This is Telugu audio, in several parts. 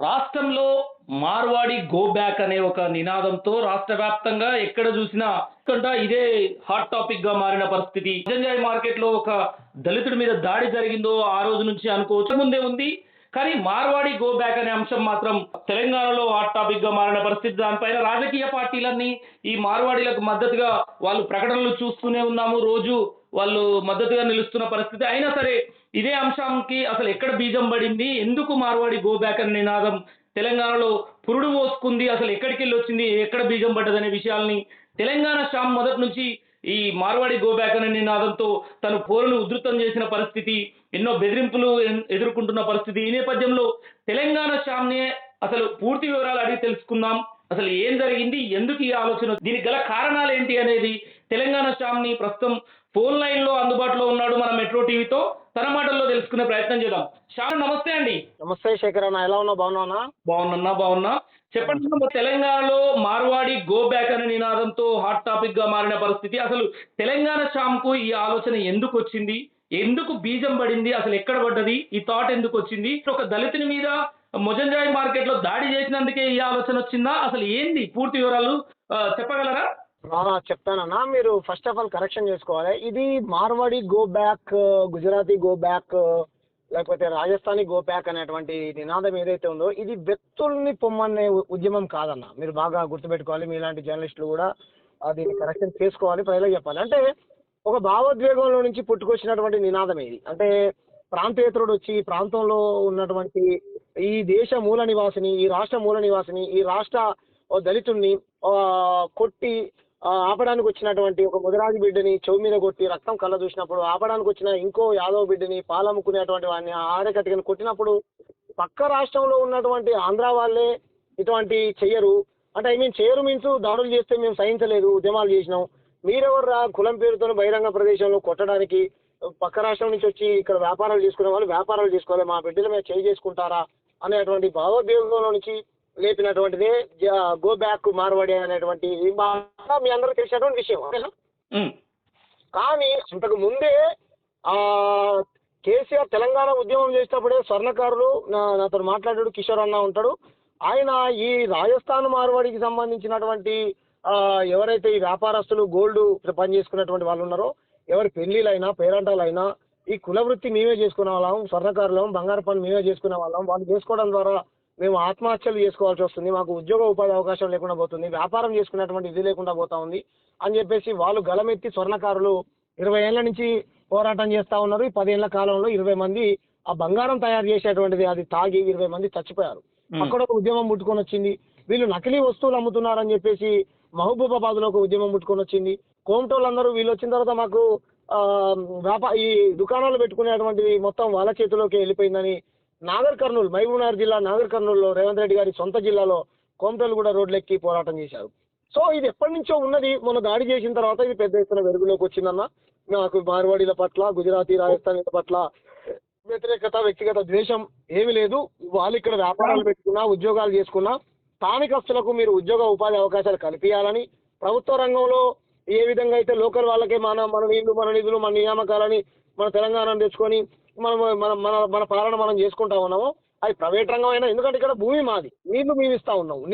రాష్ట్రంలో మార్వాడి గో బ్యాక్ అనే ఒక నినాదంతో రాష్ట్ర వ్యాప్తంగా ఎక్కడ చూసినా కంట ఇదే హాట్ టాపిక్గా మారిన పరిస్థితి. గంజాయి మార్కెట్లో ఒక దళితుడి మీద దాడి జరిగిందో ఆ రోజు నుంచి అనుకోవచ్చు. ముందే ఉంది. కానీ మార్వాడి గో బ్యాక్ అనే అంశం మాత్రం తెలంగాణలో హాట్ టాపిక్గా మారిన పరిస్థితి. దానిపైన రాజకీయ పార్టీలన్నీ ఈ మార్వాడీలకు మద్దతుగా వాళ్ళు ప్రకటనలు చూస్తూనే ఉన్నాము. రోజు వాళ్ళు మద్దతుగా నిలుస్తున్న పరిస్థితి. అయినా సరే ఇదే అంశానికి అసలు ఎక్కడ బీజం పడింది? ఎందుకు మార్వాడి గో బ్యాక్ అనే నినాదం? తెలంగాణలో పురుడు పోసుకుంది అసలు ఎక్కడికి వెళ్ళి వచ్చింది ఎక్కడ బీజం పడ్డదనే విషయాల్ని తెలంగాణ శామ్ మొదటి నుంచి ఈ మార్వాడి గో బ్యాక్ అనే నినాదంతో తను పోరును ఉధృతం చేసిన పరిస్థితి ఎన్నో బెదిరింపులు ఎన్- ఎదుర్కొంటున్న పరిస్థితి. ఈ నేపథ్యంలో తెలంగాణ శామ్నే అసలు పూర్తి వివరాలు అడిగి తెలుసుకుందాం. అసలు ఏం జరిగింది? ఎందుకు ఈ ఆలోచన? దీనికి గల కారణాలు ఏంటి అనేది తెలంగాణ శ్యామ్ని ప్రస్తుతం ఫోన్ లైన్లో అందుబాటులో ఉన్నాడు మన మెట్రో టీవీతో తన మాటల్లో తెలుసుకునే ప్రయత్నం చేద్దాం. శ్యామ్ నమస్తే అండి. నమస్తే శేఖర్ అన్న ఎలా ఉన్నావు? బాగున్నావునా బాగున్నా బాగున్నా. చెప్పండి తెలంగాణలో మార్వాడి గో బ్యాక్ అనే నినాదంతో హాట్ టాపిక్గా మారిన పరిస్థితి. అసలు తెలంగాణ శ్యామ్కు ఈ ఆలోచన ఎందుకు వచ్చింది? ఎందుకు బీజం పడింది? అసలు ఎక్కడ పడ్డది? ఈ థాట్ ఎందుకు వచ్చింది? ఒక దళితుని మీద మొజంజాయి మార్కెట్లో దాడి చేసినందుకే ఈ ఆలోచన వచ్చిందా? అసలు ఏంది? పూర్తి వివరాలు చెప్పగలరా? చెప్తానన్నా మీరు ఫస్ట్ ఆఫ్ ఆల్ కరెక్షన్ చేసుకోవాలి. ఇది Marwadi go back Gujarati go back లేకపోతే రాజస్థానీ గో బ్యాక్ అనేటువంటి నినాదం ఏదైతే ఉందో ఇది వ్యక్తుల్ని పొమ్మనే ఉ- ఉద్యమం కాదన్న. మీరు బాగా గుర్తుపెట్టుకోవాలి మీలాంటి జర్నలిస్టులు కూడా అది దీన్ని కరెక్షన్ చేసుకోవాలి ప్రజలకు చెప్పాలి. అంటే ఒక భావోద్వేగంలో నుంచి పుట్టుకొచ్చినటువంటి నినాదం ఇది. అంటే ప్రాంతేతరుడు వచ్చి ఈ ప్రాంతంలో ఉన్నటువంటి ఈ దేశ మూల నివాసిని ఈ రాష్ట్ర మూల నివాసిని ఈ రాష్ట్ర ఓ దళితుడిని కొట్టి ఆపడానికి వచ్చినటువంటి ఒక ముదరాజు బిడ్డని చెవు మీద కొట్టి రక్తం కళ్ళ చూసినప్పుడు ఆపడానికి వచ్చిన ఇంకో యాదవ్ బిడ్డని పాలమ్ముకునేటువంటి వాడిని ఆడకట్టుకుని కొట్టినప్పుడు పక్క రాష్ట్రంలో ఉన్నటువంటి ఆంధ్ర వాళ్ళే ఇటువంటి చెయ్యరు. అంటే ఐ మీన్ చేయరు మీన్స్ దాడులు చేస్తే మేము సహించలేదు ఉద్యమాలు చేసినాం. మీరెవరు రా కులం పేరుతో బహిరంగ ప్రదేశంలో కొట్టడానికి పక్క రాష్ట్రం నుంచి వచ్చి ఇక్కడ వ్యాపారాలు చేసుకునే వాళ్ళు వ్యాపారాలు చేసుకోవాలి మా బిడ్డల మీద చేయి చేసుకుంటారా అనేటువంటి భావోద్వేగంలో నుంచి లేపినటువంటిదే గో బ్యాక్ మార్వాడి అనేటువంటి బాగా మీ అందరూ తెలిసినటువంటి విషయం. ఓకేనా? కానీ అంతకు ముందే ఆ కేసీఆర్ తెలంగాణ ఉద్యమం చేసేటప్పుడే స్వర్ణకారులు నాతో మాట్లాడాడు కిషోర్ అన్న ఉంటాడు. ఆయన ఈ రాజస్థాన్ మార్వాడికి సంబంధించినటువంటి ఆ, ఎవరైతే ఈ వ్యాపారస్తులు గోల్డ్ పని చేసుకున్నటువంటి వాళ్ళు ఉన్నారో ఎవరి పెళ్ళిలైనా పేరంటాలైనా ఈ కుల వృత్తి మేమే చేసుకునే వాళ్ళం స్వర్ణకారులం బంగారు పని మేమే చేసుకునే వాళ్ళం వాళ్ళు చేసుకోవడం ద్వారా మేము ఆత్మహత్యలు చేసుకోవాల్సి వస్తుంది. మాకు ఉద్యోగ ఉపాధి అవకాశం లేకుండా పోతుంది. వ్యాపారం చేసుకునేటువంటి ఇది లేకుండా పోతా ఉంది. అని చెప్పేసి వాళ్ళు గలమెత్తి స్వర్ణకారులు ఇరవై ఏళ్ళ నుంచి పోరాటం చేస్తా ఉన్నారు. ఈ పదేళ్ళ కాలంలో ఇరవై మంది ఆ బంగారం తయారు చేసేటువంటిది అది తాగి ఇరవై మంది చచ్చిపోయారు. అక్కడ ఒక ఉద్యమం ముట్టుకొని వచ్చింది. వీళ్ళు నకిలీ వస్తువులు అమ్ముతున్నారని చెప్పేసి మహబూబాబాద్లో ఒక ఉద్యమం ముట్టుకొని వచ్చింది. కోమటోళ్ళందరూ వీళ్ళు వచ్చిన తర్వాత మాకు ఆ, వ్యాపా ఈ దుకాణాలు పెట్టుకునేటువంటిది మొత్తం వాళ్ళ చేతిలోకి వెళ్ళిపోయిందని నాగర్ కర్నూలు మహబూబ్నగర్ జిల్లా నాగర్ కర్నూలులో రేవంత్ రెడ్డి గారి సొంత జిల్లాలో కోమటల్గూడ కూడా రోడ్లెక్కి పోరాటం చేశారు. సో ఇది ఎప్పటి నుంచో ఉన్నది మొన్న దాడి చేసిన తర్వాత ఇది పెద్ద ఎత్తున వెలుగులోకి వచ్చిందన్న. నాకు మార్వాడీల పట్ల గుజరాతీ రాజస్థానీల పట్ల వ్యతిరేకత వ్యక్తిగత ద్వేషం ఏమీ లేదు. వాళ్ళు ఇక్కడ వ్యాపారాలు పెట్టుకున్నా ఉద్యోగాలు చేసుకున్నా స్థానికస్తులకు మీరు ఉద్యోగ ఉపాధి అవకాశాలు కల్పించాలని ప్రభుత్వ రంగంలో ఏ విధంగా అయితే లోకల్ వాళ్ళకే మన మన నీళ్ళు మన నిధులు మన నియామకాలని మన తెలంగాణను తెచ్చుకొని మనం మన మన మన పాలన మనం చేసుకుంటా ఉన్నాము. అది ప్రైవేట్ రంగం అయినా ఎందుకంటే ఇక్కడ భూమి మాది. నీళ్ళు మేము ఇస్తా ఉన్నాము.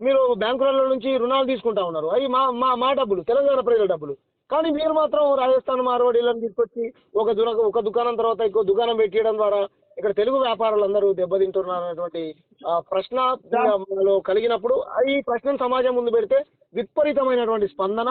మీరు బ్యాంకుల నుంచి రుణాలు తీసుకుంటా ఉన్నారు. అవి మా మా మా డబ్బులు తెలంగాణ ప్రజల డబ్బులు. కానీ మీరు మాత్రం రాజస్థాన్ మార్వాడీలను తీసుకొచ్చి ఒక దున ఒక దుకాణం తర్వాత ఇంకో దుకాణం పెట్టియడం ద్వారా ఇక్కడ తెలుగు వ్యాపారులందరూ దెబ్బతింటున్నారు అనేటువంటి ప్రశ్న కలిగినప్పుడు ఈ ప్రశ్నను సమాజం ముందు పెడితే విపరీతమైనటువంటి స్పందన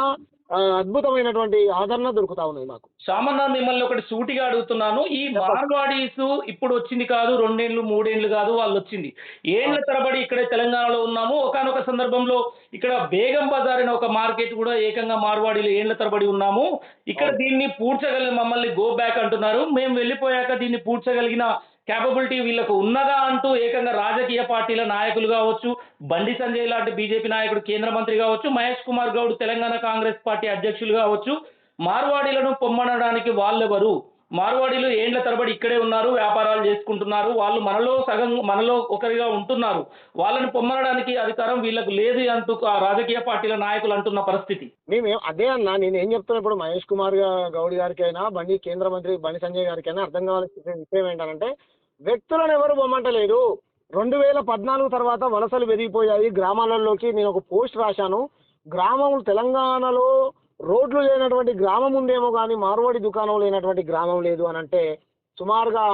అద్భుతమైనటువంటి ఆదరణ దొరుకుతా ఉన్నది మాకు. శ్యామన్న మిమ్మల్ని ఒకటి సూటిగా అడుగుతున్నాను. ఈ మార్వాడీస్ ఇప్పుడు వచ్చింది కాదు రెండేళ్ళు మూడేళ్ళు కాదు వాళ్ళు వచ్చింది. ఏళ్ళ తరబడి ఇక్కడే తెలంగాణలో ఉన్నాము. ఒకనొక సందర్భంలో ఇక్కడ బేగం బజార్ అనే ఒక మార్కెట్ కూడా ఏకంగా మార్వాడీలు ఏళ్ళ తరబడి ఉన్నాము. ఇక్కడ దీన్ని పూడ్చగల మమ్మల్ని గో బ్యాక్ అంటున్నారు. మేము వెళ్ళిపోయాక దీన్ని పూడ్చగలిగిన క్యాపబిలిటీ వీళ్ళకు ఉన్నదా అంటూ ఏకంగా రాజకీయ పార్టీల నాయకులు కావచ్చు బండి సంజయ్ లాంటి బీజేపీ నాయకుడు కేంద్ర మంత్రి కావచ్చు మహేష్ కుమార్ గౌడ్ తెలంగాణ కాంగ్రెస్ పార్టీ అధ్యక్షులు కావచ్చు మార్వాడీలను పొమ్మనడానికి వాళ్ళెవరు? మార్వాడీలు ఏండ్ల తరబడి ఇక్కడే ఉన్నారు వ్యాపారాలు చేసుకుంటున్నారు వాళ్ళు మనలో సగం మనలో ఒకరిగా ఉంటున్నారు. వాళ్ళని పొమ్మనడానికి అధికారం వీళ్ళకు లేదు అంటూ ఆ రాజకీయ పార్టీల నాయకులు అంటున్న పరిస్థితి. మేము అదే అన్న నేను ఏం చెప్తున్నా ఇప్పుడు మహేష్ కుమార్ గా- గౌడ్ గారికైనా బండి కేంద్ర మంత్రి బండి సంజయ్ గారికైనా అర్థం కావాల్సిన విషయం ఏంటంటే వ్యక్తులను ఎవరు పొమ్మంటలేరు రెండు వేల పద్నాలుగు తర్వాత వలసలు పెరిగిపోయాయి గ్రామాలలోకి నేను ఒక పోస్ట్ రాశాను. గ్రామం తెలంగాణలో రోడ్లు లేనటువంటి గ్రామం ఉందేమో కానీ మార్వాడి దుకాణం లేనటువంటి గ్రామం లేదు అని అంటే సుమారుగా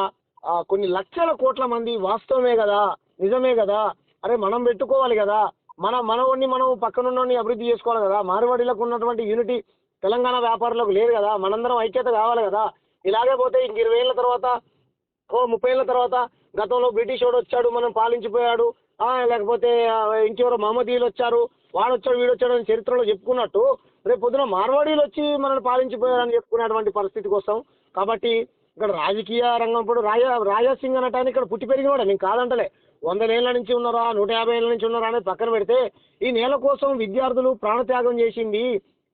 కొన్ని లక్షల కోట్ల మంది వాస్తవమే కదా నిజమే కదా అరే మనం పెట్టుకోవాలి కదా మన మనవాడిని మనం పక్కనున్నోడిని అభివృద్ధి చేసుకోవాలి కదా మార్వాడీలకు ఉన్నటువంటి యూనిటీ తెలంగాణ వ్యాపారులకు లేదు కదా మనందరం ఐక్యత కావాలి కదా ఇలాగే పోతే ఇంక ఇరవై ఏళ్ళ తర్వాత ఓ ముప్పై ఏళ్ళ తర్వాత గతంలో బ్రిటిష్ వాడు వచ్చాడు మనం పాలించిపోయాడు లేకపోతే ఇంకెవరో మహమ్మదీయులు వచ్చారు వాడు వచ్చాడు వీడు వచ్చాడు అని చరిత్రలో చెప్పుకున్నట్టు రేపు పొద్దున మార్వాడీలు వచ్చి మనల్ని పాలించిపోయారని చెప్పుకునేటువంటి పరిస్థితి కోసం. కాబట్టి ఇక్కడ రాజకీయ రంగం ఇప్పుడు రాజా రాజా సింగ్ అనటానికి ఇక్కడ పుట్టి పెరిగినవాడు నేను కాదంటలే. వందలేళ్ళ నుంచి ఉన్నారా నూట యాభై ఏళ్ళ నుంచి ఉన్నారా అనేది పక్కన పెడితే ఈ నేల కోసం విద్యార్థులు ప్రాణత్యాగం చేసింది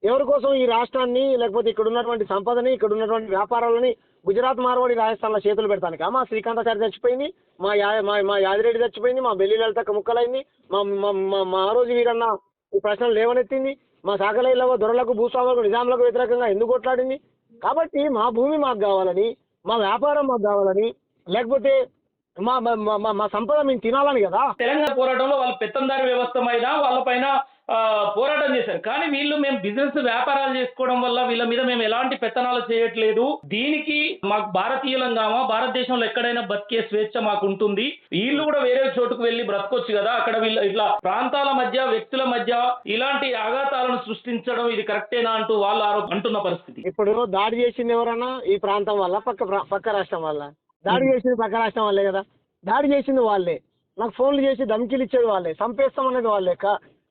ఎవరి కోసం ఈ రాష్ట్రాన్ని లేకపోతే ఇక్కడ ఉన్నటువంటి సంపదని ఇక్కడ ఉన్నటువంటి వ్యాపారాలని గుజరాత్ మార్వాడి రాజస్థాన్లో చేతులు పెడతానికా. మా శ్రీకాంతాచారి చచ్చిపోయింది. మా యా మా మా యాదిరెడ్డి చచ్చిపోయింది. మా బెల్లి లలితక్క ముక్కలైంది. మా మా మా మా ఆ రోజు వీరన్న ఈ ప్రశ్నలు లేవనెత్తింది. మా సాకలైలవ దొరలకు భూస్వాములకు నిజాములకు వ్యతిరేకంగా ఎందుకు కొట్లాడింది? కాబట్టి మా భూమి మాకు కావాలని మా వ్యాపారం మాకు కావాలని లేకపోతే మా మా మా- మా మా సంపద మేము తినాలని కదా? తెలంగాణ పోరాటంలో వాళ్ళ పెత్తందారి వ్యవస్థ మీద వాళ్ళపైన పైన పోరాటం చేశారు. కానీ వీళ్ళు మేము బిజినెస్ వ్యాపారాలు చేసుకోవడం వల్ల వీళ్ళ మీద మేము ఎలాంటి పెత్తనాలు చేయట్లేదు. దీనికి మాకు భారతీయులంగామా భారతదేశంలో ఎక్కడైనా బతికే స్వేచ్ఛ మాకు ఉంటుంది. వీళ్ళు కూడా వేరే చోటుకు వెళ్ళి బ్రతకొచ్చు కదా. అక్కడ వీళ్ళ ఇట్లా ప్రాంతాల మధ్య వ్యక్తుల మధ్య ఇలాంటి ఆఘాతాలను సృష్టించడం ఇది కరెక్టేనా అంటూ వాళ్ళు ఆరోప అంటున్న పరిస్థితి. ఇప్పుడు దాడి చేసింది ఎవరన్నా ఈ ప్రాంతం వల్ల పక్క పక్క రాష్ట్రం వల్ల? దాడి చేసింది పక్క రాష్ట్రం వాళ్ళే కదా. దాడి చేసింది వాళ్ళే. నాకు ఫోన్లు చేసి ధమ్కీలు ఇచ్చేది వాళ్ళే. చంపేస్తాం అనేది వాళ్ళే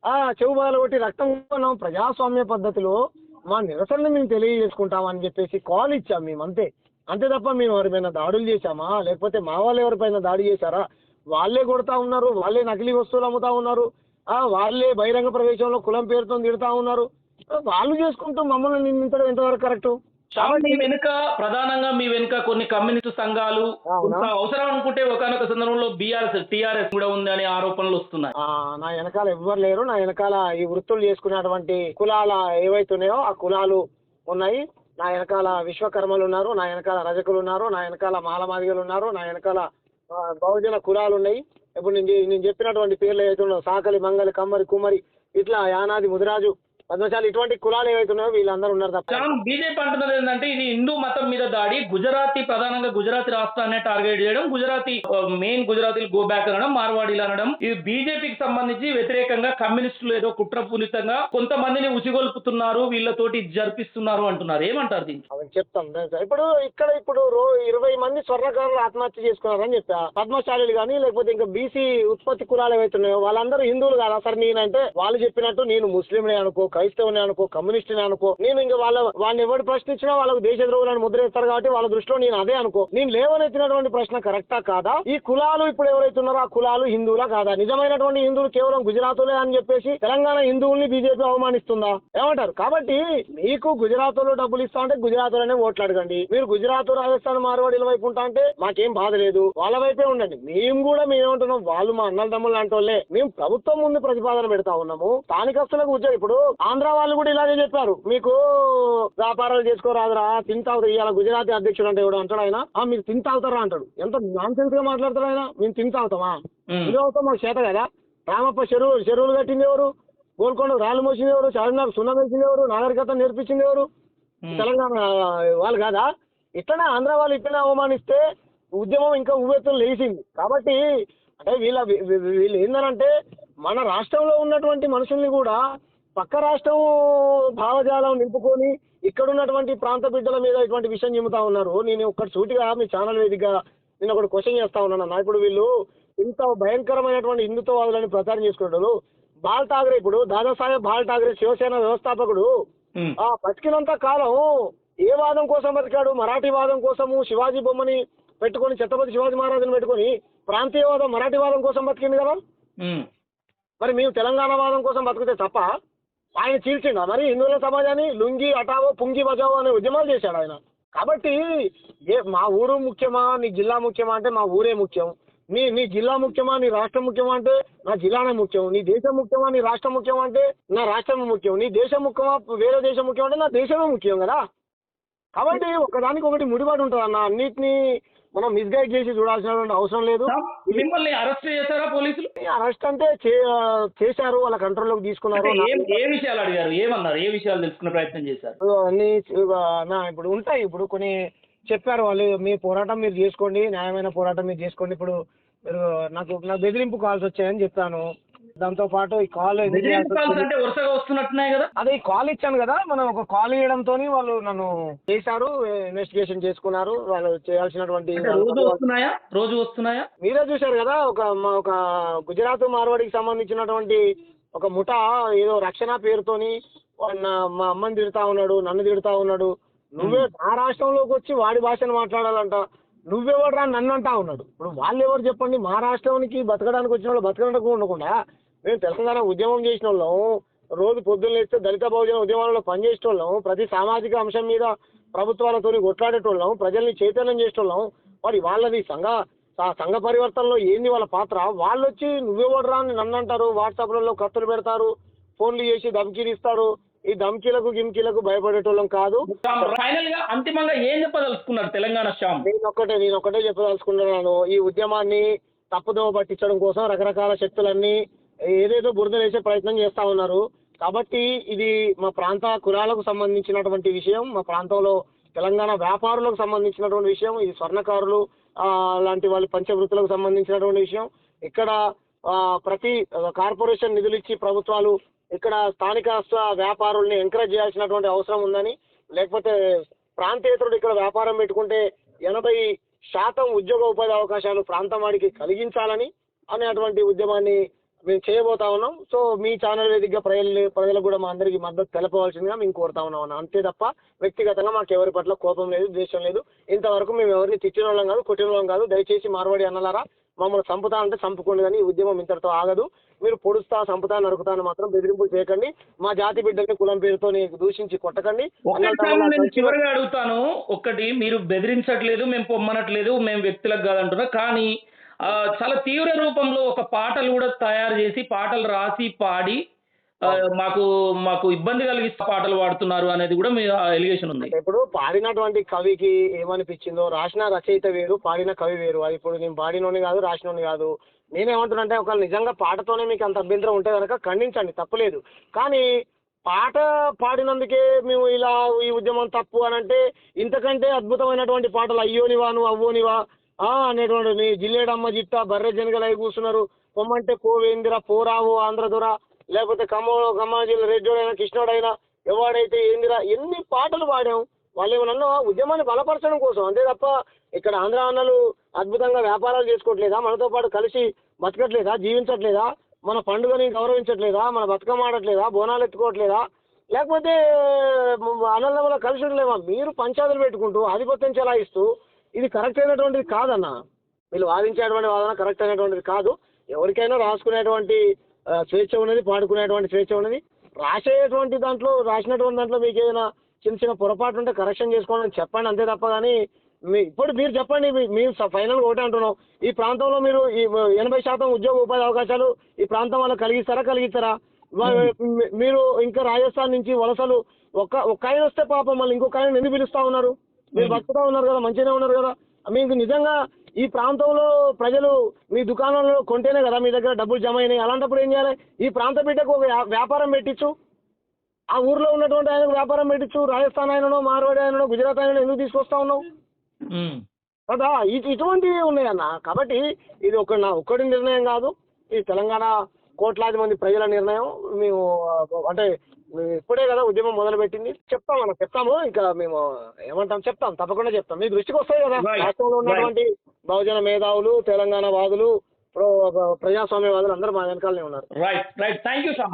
కా- ఆ చెవు కొట్టి రక్తం కొన్నాం ప్రజాస్వామ్య పద్ధతిలో మా నిరసనను మేము తెలియజేసుకుంటామని చెప్పేసి కాల్ ఇచ్చాం మేము అంతే. అంతే తప్ప మేము ఎవరిపైన దాడులు చేశామా? లేకపోతే మా వాళ్ళు ఎవరిపైన దాడి చేశారా? వాళ్ళే కొడతా ఉన్నారు వాళ్ళే నకిలీ వస్తువులు అమ్ముతా ఉన్నారు ఆ వాళ్ళే బహిరంగ ప్రవేశంలో కులం పేరుతో తిడతా ఉన్నారు. వాళ్ళు చేసుకుంటూ మమ్మల్ని నిందించడం ఎంతవరకు కరెక్టు? శ్యామ్, మీ వెనుక ప్రధానంగా మీ వెనుక కొన్ని కమ్యూనిస్టు సంఘాలు అవసరం అనుకుంటే ఒకనొక సందర్భంలో బీఆర్ఎస్ టీఆర్ఎస్ కూడా ఉంది అనే ఆరోపణలు వస్తున్నాయి. ఆ, నా వెనకాల ఎవ్వరు లేరు. నా వెనకాల ఈ వృత్తులు చేసుకునేటువంటి కులాల ఏవైతున్నాయో ఆ కులాలు ఉన్నాయి. నా వెనకాల విశ్వకర్మలు ఉన్నారు నా వెనకాల రజకులు ఉన్నారు నా వెనకాల మాలమాదిగలు ఉన్నారు నా వెనకాల బహుజన కులాలు ఉన్నాయి. ఇప్పుడు నేను నేను చెప్పినటువంటి పేర్లు ఏవైతున్నాయో సాకలి మంగలి కమ్మరి కుమ్మరి ఇట్లా యానాది ముదిరాజు పద్మశాలి ఇటువంటి కులాలు ఏవైతున్నాయో వీళ్ళందరూ ఉన్నారు తప్ప. బీజేపీ అంటున్నది ఏంటంటే ఇది హిందూ మతం మీద దాడి గుజరాతీ ప్రధానంగా గుజరాతీ రాష్ట్రాన్ని టార్గెట్ చేయడం గుజరాతీ మెయిన్ గుజరాతీలు గో బ్యాక్ అనడం మార్వాడీలు అనడం. ఇది బీజేపీకి సంబంధించి వ్యతిరేకంగా కమ్యూనిస్టులు ఏదో కుట్రపూరితంగా కొంతమందిని ఉసిగొల్పుతున్నారు వీళ్ళతోటి జరిపిస్తున్నారు అంటున్నారు. ఏమంటారు దీనికి చెప్తాం. ఇప్పుడు ఇక్కడ ఇప్పుడు ఇరవై మంది స్వర్ణకారులు ఆత్మహత్య చేసుకున్నారని చెప్పా. పద్మశాలీలు కానీ లేకపోతే ఇంకా బీసీ ఉత్పత్తి కులాలు ఏవైతున్నాయో వాళ్ళందరూ హిందువులు కాదా? సార్ నేనంటే వాళ్ళు చెప్పినట్టు నేను ముస్లింనే అనుకో క్రైస్తవుని అనుకో కమ్యూనిస్ట్ని అనుకో నేను ఇంకా వాళ్ళ వాళ్ళని ఎవరు ప్రశ్నించినా వాళ్ళకు దేశ ద్రోహులను ముద్రేస్తారు కాబట్టి వాళ్ళ దృష్టిలో నేను అదే అనుకో. నేను లేవనెత్తినటువంటి ప్రశ్న కరెక్టా కాదా? ఈ కులాలు ఇప్పుడు ఎవరైతే ఉన్నారో ఆ కులాలు హిందువులా కాదా? నిజమైనటువంటి హిందువులు కేవలం గుజరాతులే అని చెప్పేసి తెలంగాణ హిందువుల్ని బీజేపీ అవమానిస్తుందా? ఏమంటారు? కాబట్టి మీకు గుజరాత్లో డబ్బులు ఇస్తా అంటే గుజరాత్లోనే ఓట్లు అడగండి. మీరు గుజరాత్ రాజస్థాన్ మార్వాడీల వైపు ఉంటా అంటే మాకేం బాధ లేదు. వాళ్ళ వైపే ఉండండి. మేము కూడా మేమేమంటున్నాం వాళ్ళు మా అన్నల తమ్ముళ్ళు లాంటి మేము ప్రభుత్వం ముందు ప్రతిపాదన పెడతా ఉన్నాము. స్థానికస్తులకు ఉద్యోగం. ఇప్పుడు ఆంధ్ర వాళ్ళు కూడా ఇలాగే చెప్పారు. మీకు వ్యాపారాలు చేసుకోరాదురా తింటావు ఇవాళ గుజరాతీ అధ్యక్షుడు అంటే ఎవడు అంటాడు ఆయన. "ఆ, మీరు తింటావుతారా అంటాడు. ఎంత నాన్గా మాట్లాడతాడు ఆయన? మేము తింటావుతామా. ఇది అవుతాం మాకు చేత కదా. రామప్ప చెరువు చెరువులు కట్టింది ఎవరు? గోల్కొండ రాళ్ళు మోసింది ఎవరు? చార్మినార్ సున్నం వేసింది ఎవరు? నాగరికత నేర్పించింది ఎవరు. తెలంగాణ వాళ్ళు కాదా? ఇట్లనే ఆంధ్ర వాళ్ళు ఇట్లనే అవమానిస్తే ఉద్యమం ఇంకా ఉవ్వెత్తులు లేచింది. కాబట్టి అంటే వీళ్ళ వీళ్ళు ఏందనంటే మన రాష్ట్రంలో ఉన్నటువంటి మనుషుల్ని కూడా పక్క రాష్ట్రం భావజాలం నింపుకొని ఇక్కడ ఉన్నటువంటి ప్రాంత బిడ్డల మీద ఇటువంటి విషయం చెబుతా ఉన్నారు. నేను ఒక్కటి సూటిగా మీ ఛానల్ వేదికగా నేను ఒకటి క్వశ్చన్ చేస్తా ఉన్నాను. ఇప్పుడు వీళ్ళు ఇంత భయంకరమైనటువంటి హిందుత్వవాదులని ప్రచారం చేసుకుంటారు. బాల్ ఠాగరే ఇప్పుడు దాదాసాహెబ్ బాల్ ఠాగరే శివసేన వ్యవస్థాపకుడు. ఆ బతికినంత కాలం ఏ వాదం కోసం బతికాడు? మరాఠీ వాదం కోసము శివాజీ బొమ్మని పెట్టుకొని ఛత్రపతి శివాజీ మహారాజుని పెట్టుకొని ప్రాంతీయవాదం మరాఠీ వాదం కోసం బతికింది కదా. మరి మేము తెలంగాణ వాదం కోసం బతికితే తప్ప ఆయన చీల్చిండా? మరి హిందువుల సమాజాన్ని లుంగి అటావో పుంగి బజావో అనే ఉద్యమాలు చేశాడు ఆయన. కాబట్టి ఏ మా ఊరు ముఖ్యమా? నీ జిల్లా ముఖ్యమా అంటే మా ఊరే ముఖ్యం. నీ నీ జిల్లా ముఖ్యమా? నీ రాష్ట్రం ముఖ్యమా అంటే నా జిల్లానే ముఖ్యం. నీ దేశం ముఖ్యమా? నీ రాష్ట్రం ముఖ్యమా అంటే నా రాష్ట్రం ముఖ్యం. నీ దేశం ముఖ్యమా? వేరే దేశం ముఖ్యం అంటే నా దేశమే ముఖ్యం కదా? కాబట్టి ఒకదానికి ఒకటి ముడిపడి ఉంటుంది అన్న అన్నిటినీ మనం మిస్గైడ్ చేసి చూడాల్సినటువంటి అవసరం లేదు. మిమ్మల్ని అరెస్ట్ చేశారా పోలీసులు? అరెస్ట్ అంటే చేశారు వాళ్ళ కంట్రోల్లోకి తీసుకున్నారు ఏం విషయాలు అడిగారు? ఏమన్నారు? ఏ విషయాలు తెలుసుకునే ప్రయత్నం చేశారు? అన్ని నా ఇప్పుడు ఉంటాయి. ఇప్పుడు కొన్ని చెప్పారు వాళ్ళు మీ పోరాటం మీరు చేసుకోండి న్యాయమైన పోరాటం మీరు చేసుకోండి. ఇప్పుడు మీరు నాకు నాకు బెదిరింపు కాల్స్ వచ్చాయని చెప్పాను. దాంతో పాటు ఈ కాల్? అంటే వరుసగా వస్తున్నట్టున్నాయి కదా. అదే ఈ కాల్ ఇచ్చాను కదా మనం ఒక కాల్ ఇవ్వడంతో వాళ్ళు నన్ను చేశారు ఇన్వెస్టిగేషన్ చేసుకున్నారు వాళ్ళు చేయాల్సినటువంటి రోజు వస్తున్నాయా? రోజు వస్తున్నాయా? మీరే చూశారు కదా ఒక మా- ఒక గుజరాత్ మార్వాడికి సంబంధించినటువంటి ఒక ముఠా ఏదో రక్షణ పేరుతోని మా అమ్మని తిడతా ఉన్నాడు నన్ను తిడతా ఉన్నాడు. నువ్వే నా రాష్ట్రంలోకి వచ్చి వాడి భాషను మాట్లాడాలంట. నువ్వెవడరా నన్ను అంటా ఉన్నాడు. ఇప్పుడు వాళ్ళు ఎవరు చెప్పండి? మా రాష్ట్రానికి బతకడానికి వచ్చిన వాళ్ళు బతకడానికి ఉండకుండా మేము తెలంగాణ ఉద్యమం చేసిన వాళ్ళం రోజు పొద్దున్న లేస్తే దళిత బహుజన ఉద్యమాలలో పనిచేసేటోళ్ళం ప్రతి సామాజిక అంశం మీద ప్రభుత్వాలతో కొట్లాడేటోళ్ళం ప్రజల్ని చైతన్యం చేసేటోళ్ళం. మరి వాళ్ళది సంఘ ఆ సంఘ పరివర్తనలో ఏంది వాళ్ళ పాత్ర? వాళ్ళు వచ్చి నువ్వెవడరా అని నన్ను అంటారు వాట్సాప్లలో కత్తులు పెడతారు ఫోన్లు చేసి ధమ్కీలు ఇస్తారు. ఈ ధమ్కీలకు గిమ్కీలకు భయపడేటోళ్ళం కాదు. ఫైనల్గా అంతిమంగా ఏం చెప్పదలుచుకున్నారు తెలంగాణ శ్యామ్? నేను ఒక్కటే నేను ఒక్కటే చెప్పదలుచుకున్నాను. ఈ ఉద్యమాన్ని తప్పుదోవ పట్టించడం కోసం రకరకాల శక్తులన్నీ ఏదేదో బురద వేసే ప్రయత్నం చేస్తా ఉన్నారు. కాబట్టి ఇది మా ప్రాంత కులాలకు సంబంధించినటువంటి విషయం మా ప్రాంతంలో తెలంగాణ వ్యాపారులకు సంబంధించినటువంటి విషయం ఈ స్వర్ణకారులు లాంటి వాళ్ళ పంచవృత్తులకు సంబంధించినటువంటి విషయం. ఇక్కడ ప్రతి కార్పొరేషన్ నిధులు ఇచ్చి ప్రభుత్వాలు ఇక్కడ స్థానిక వ్యాపారుల్ని ఎంకరేజ్ చేయాల్సినటువంటి అవసరం ఉందని లేకపోతే ప్రాంతేతరుడు ఇక్కడ వ్యాపారం పెట్టుకుంటే ఎనభై శాతం ఉద్యోగ ఉపాధి అవకాశాలు ప్రాంతం వాడికి కలిగించాలని అనేటువంటి ఉద్యమాన్ని మేము చేయబోతా ఉన్నాం. సో మీ ఛానల్ వేదికగా ప్రజలు ప్రజలకు కూడా మా అందరికీ మద్దతు తెలపవలసిందిగా మేము కోరుతా ఉన్నాం. అంతే తప్ప వ్యక్తిగతంగా మాకు ఎవరి పట్ల కోపం లేదు ద్వేషం లేదు. ఇంతవరకు మేము ఎవరిని తిట్టిన వాళ్ళం కాదు కొట్టిన వాళ్ళం కాదు. దయచేసి మార్వాడి అన్నలారా మమ్మల్ని చంపుతా అంటే చంపుకోండి కానీ ఈ ఉద్యమం ఇంతటితో ఆగదు. మీరు పొడుస్తా చంపుతా నరుకుతా అని మాత్రం బెదిరింపులు చేయకండి. మా జాతి బిడ్డల్ని కులం పేరుతో దూషించి కొట్టకండి. చివరిగా అడుగుతాను. ఒకటి మీరు బెదిరించట్లేదు మేము పొమ్మనట్లేదు మేము వ్యక్తులకు కాదంటున్నా. కానీ చాలా తీవ్ర రూపంలో ఒక పాటలు కూడా తయారు చేసి పాటలు రాసి పాడి మాకు మాకు ఇబ్బంది కలిగిస్తే పాటలు పాడుతున్నారు అనేది కూడా మీ ఎలిగేషన్ ఉంది. అంటే ఇప్పుడు పాడినటువంటి కవికి ఏమనిపించిందో రాసిన రచయిత వేరు పాడిన కవి వేరు. అది ఇప్పుడు నేను పాడినోని కాదు రాసినోని కాదు. నేనేమంటున్నానంటే ఒకవేళ నిజంగా పాటతోనే మీకు అంత అభ్యంతరం ఉంటే కనుక ఖండించండి తప్పులేదు. కానీ పాట పాడినందుకే మేము ఇలా ఈ ఉద్యమం తప్పు అని అంటే ఇంతకంటే అద్భుతమైనటువంటి పాటలు అయ్యోనివా నువ్వు అవ్వోనివా? అనేటువంటి మీ జిల్లేడమ్మ జిట్ట బర్రె జనగలు అయి కూర్చున్నారు. పొమ్మంటే కోవేందిరా పోరావు ఆంధ్రదుర లేకపోతే కమ్మో కమ్మ జిల్లా రెడ్డోడైనా కృష్ణుడైనా ఎవడైతే ఏందిరా ఎన్ని పాటలు పాడాం వాళ్ళు ఏమన్నా ఉద్యమాన్ని బలపరచడం కోసం. అంతే తప్ప ఇక్కడ ఆంధ్ర అన్నలు అద్భుతంగా వ్యాపారాలు చేసుకోవట్లేదా? మనతో పాటు కలిసి బతకట్లేదా? జీవించట్లేదా? మన పండుగని గౌరవించట్లేదా? మన బతుకం ఆడట్లేదా? బోనాలు ఎత్తుకోవట్లేదా? లేకపోతే అన్నల కలిసి ఉండలేమా? మీరు పంచాయతీలు పెట్టుకుంటూ ఆధిపత్యం చెలాయిస్తూ ఇది కరెక్ట్ అయినటువంటిది కాదన్న. వీళ్ళు వాదించేటువంటి వాదన కరెక్ట్ అయినటువంటిది కాదు. ఎవరికైనా రాసుకునేటువంటి స్వేచ్ఛ ఉన్నది పాడుకునేటువంటి స్వేచ్ఛ ఉన్నది. రాసేటువంటి దాంట్లో రాసినటువంటి దాంట్లో మీకు ఏదైనా చిన్న చిన్న పొరపాటు ఉంటే కరెక్షన్ చేసుకోండి చెప్పండి అంతే తప్ప కానీ మీ ఇప్పుడు మీరు చెప్పండి మేము ఫైనల్ ఒకటే అంటున్నాం. ఈ ప్రాంతంలో మీరు ఈ ఎనభై శాతం ఉద్యోగ ఉపాధి అవకాశాలు ఈ ప్రాంతం వాళ్ళకి కలిగిస్తారా కలిగిస్తారా? మీరు ఇంకా రాజస్థాన్ నుంచి వలసలు ఒక్క ఒక్క ఆయన వస్తే పాపం మళ్ళీ ఇంకొక ఆయన ఎందుకు పిలుస్తా ఉన్నారు? మీరు బతుకుతా ఉన్నారు కదా మంచిగానే ఉన్నారు కదా. మీకు నిజంగా ఈ ప్రాంతంలో ప్రజలు మీ దుకాణంలో కొంటేనే కదా మీ దగ్గర డబ్బులు జమ అయినాయి. అలాంటప్పుడు ఏం చేయాలి? ఈ ప్రాంత బిడ్డకు ఒక వ్యా- వ్యాపారం పెట్టించు. ఆ ఊర్లో ఉన్నటువంటి ఆయనకు వ్యాపారం పెట్టించు. రాజస్థాన్ ఆయననో మార్వాడి ఆయననో గుజరాత్ ఆయననో ఎందుకు తీసుకొస్తా ఉన్నావు. కదా ఇటు ఇటువంటివి ఉన్నాయన్న. కాబట్టి ఇది ఒక నా ఒక్కడి నిర్ణయం కాదు. ఈ తెలంగాణ కోట్లాది మంది ప్రజల నిర్ణయం. మేము అంటే మేము ఇప్పుడే కదా ఉద్యమం మొదలుపెట్టింది. చెప్తాం అన్న చెప్తాము. ఇంకా మేము ఏమంటాం చెప్తాం. తప్పకుండా చెప్తాం. మీ దృష్టికి వస్తాయి కదా. రాష్ట్రంలో ఉన్నటువంటి బహుజన మేధావులు తెలంగాణ వాదులు ప్రో- ప్రజాస్వామ్యవాదులు అందరూ మా వెనకాలనే ఉన్నారు. Right right thank you Shyam